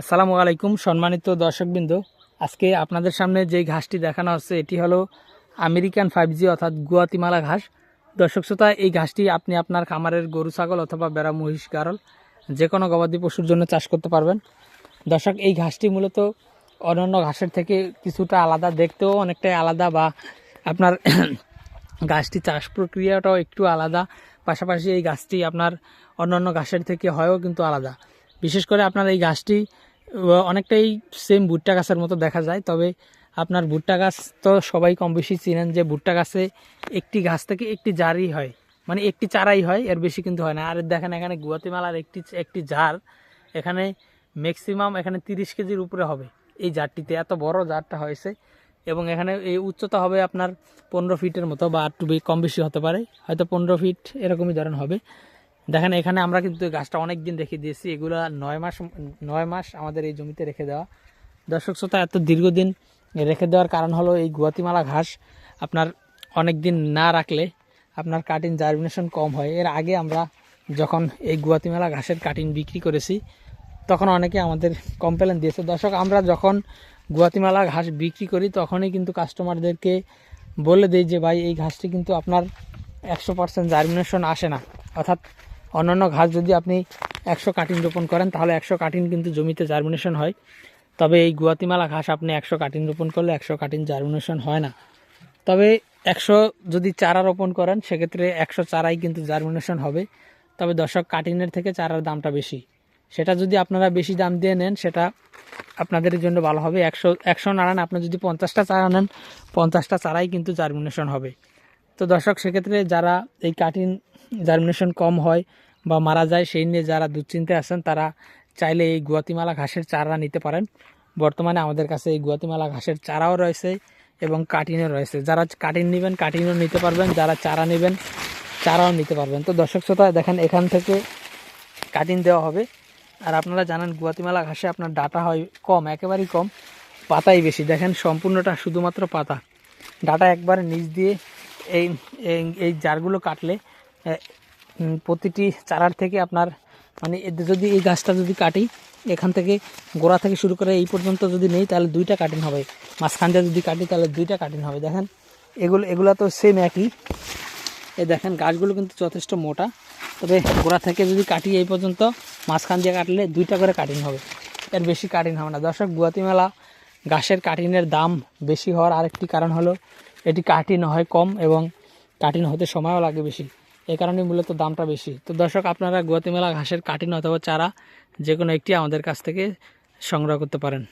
আসসালামু আলাইকুম সম্মানিত দর্শকবৃন্দ। আজকে আপনাদের সামনে যে ঘাসটি দেখানো হচ্ছে, এটি হলো আমেরিকান ফাইভ জি অর্থাৎ গুয়াতিমালা ঘাস। দর্শক শ্রোতা, এই ঘাসটি আপনি আপনার খামারের গরু, ছাগল অথবা বেড়া, মহিষ, গারল যে কোনো গবাদি পশুর জন্য চাষ করতে পারবেন। দর্শক, এই ঘাসটি মূলত অন্যান্য ঘাসের থেকে কিছুটা আলাদা, দেখতেও অনেকটাই আলাদা বা আপনার গাছটি চাষ প্রক্রিয়াটাও একটু আলাদা। পাশাপাশি এই গাছটি আপনার অন্যান্য ঘাসের থেকে হয়ও কিন্তু আলাদা। বিশেষ করে আপনার এই গাছটি অনেকটাই সেম ভুট্টা গাছের মতো দেখা যায়। তবে আপনার ভুট্টা গাছ তো সবাই কম বেশি চিনেন যে ভুট্টা গাছে একটি গাছ থেকে একটি জারই হয়। মানে একটি চারাই হয়, এর বেশি কিন্তু হয় না। আর দেখেন এখানে গুয়াতিমালার একটি একটি জার, এখানে ম্যাক্সিমাম এখানে তিরিশ কেজির উপরে হবে। এই জারটিতে এত বড় জারটা হয়েছে এবং এখানে এই উচ্চতা হবে আপনার পনেরো ফিটের মতো বা একটু বে- কম বেশি হতে পারে। হয়তো পনেরো ফিট এরকমই ধরেন হবে। দেখেন, এখানে আমরা কিন্তু গাছটা অনেক দিন রেখে দিয়েছি। এগুলা নয় মাস নয় মাস আমাদের এই জমিতে রেখে দেওয়া। দর্শক শ্রোতা, এত দীর্ঘদিন রেখে দেওয়ার কারণ হলো এই গুয়াতিমালা ঘাস। আপনার অনেক দিন না রাখলে আপনার কাটিং জার্মিনেশন কম হয়। এর আগে আমরা যখন এই গুয়াতিমালা ঘাসের কাটিং বিক্রি করেছি, তখন অনেকে আমাদের কমপ্লেন দিয়েছে। দর্শক, আমরা যখন গুয়াতিমালা ঘাস বিক্রি করি, তখনই কিন্তু কাস্টমারদেরকে বলে দিই যে, ভাই, এই ঘাসটি কিন্তু আপনার একশো পার্সেন্ট জার্মিনেশন আসে না। অর্থাৎ অন্যান্য ঘাস যদি আপনি একশো কাটিং রোপণ করেন, তাহলে একশো কাটিং কিন্তু জমিতে জার্মিনেশন হয়। তবে এই গুয়াতিমালা ঘাস আপনি একশো কাটিং রোপণ করলে একশো কাটিং জার্মিনেশন হয় না। তবে একশো যদি চারা রোপণ করেন, সেক্ষেত্রে একশো চারাই কিন্তু জার্মিনেশন হবে। তবে দর্শক কাটিংয়ের থেকে চারার দামটা বেশি। সেটা যদি আপনারা বেশি দাম দিয়ে নেন, সেটা আপনাদের জন্য ভালো হবে। একশো একশো নাড়ান আপনি যদি পঞ্চাশটা চারা নেন, পঞ্চাশটা চারাই কিন্তু জার্মিনেশন হবে। তো দর্শক, সেক্ষেত্রে যারা এই কাটিং জার্মিনেশন কম হয় বা মারা যায়, সেই নিয়ে যারা দুশ্চিন্তায় আছেন, তারা চাইলে এই গুয়াতিমালা ঘাসের চারা নিতে পারেন। বর্তমানে আমাদের কাছে এই গুয়াতিমালা ঘাসের চারাও রয়েছে এবং কাটিংও রয়েছে। যারা কাটিং নেবেন, কাটিংও নিতে পারবেন, যারা চারা নেবেন, চারাও নিতে পারবেন। তো দর্শক শ্রোতা, দেখেন এখান থেকে কাটিং দেওয়া হবে। আর আপনারা জানেন, গুয়াতিমালা ঘাসে আপনার ডাটা হয় কম, একেবারেই কম, পাতাই বেশি। দেখেন সম্পূর্ণটা শুধুমাত্র পাতা। ডাটা একবারে নিচ দিয়ে এই, এই- জারগুলো কাটলে প্রতিটি চারার থেকে আপনার মানে যদি এই গাছটা যদি কাটি, এখান থেকে গোড়া থেকে শুরু করে এই পর্যন্ত যদি নেই, তাহলে দুইটা কাটিং হবে। মাঝখান দিয়ে যদি কাটি, তাহলে দুইটা কাটিং হবে। দেখেন, এগুলো এগুলো তো সেম একই। এই দেখেন, গাছগুলো কিন্তু যথেষ্ট মোটা। তবে গোড়া থেকে যদি কাটি এই পর্যন্ত, মাঝখান দিয়ে কাটলে দুইটা করে কাটিং হবে। এর বেশি কাটিং হবে না। দর্শক গুয়াতিমেলা গাছের কাটিনের দাম বেশি হওয়ার আরেকটি কারণ হলো, এটি কাটিন হয় কম এবং কাটিন হতে সময়ও লাগে বেশি। এই কারণে মূলত দামটা বেশি। তো দর্শক, আপনারা গুয়াতিমেলা ঘাসের কাটিন অথবা চারা যে কোনো একটি আমাদের কাছ থেকে সংগ্রহ করতে পারেন।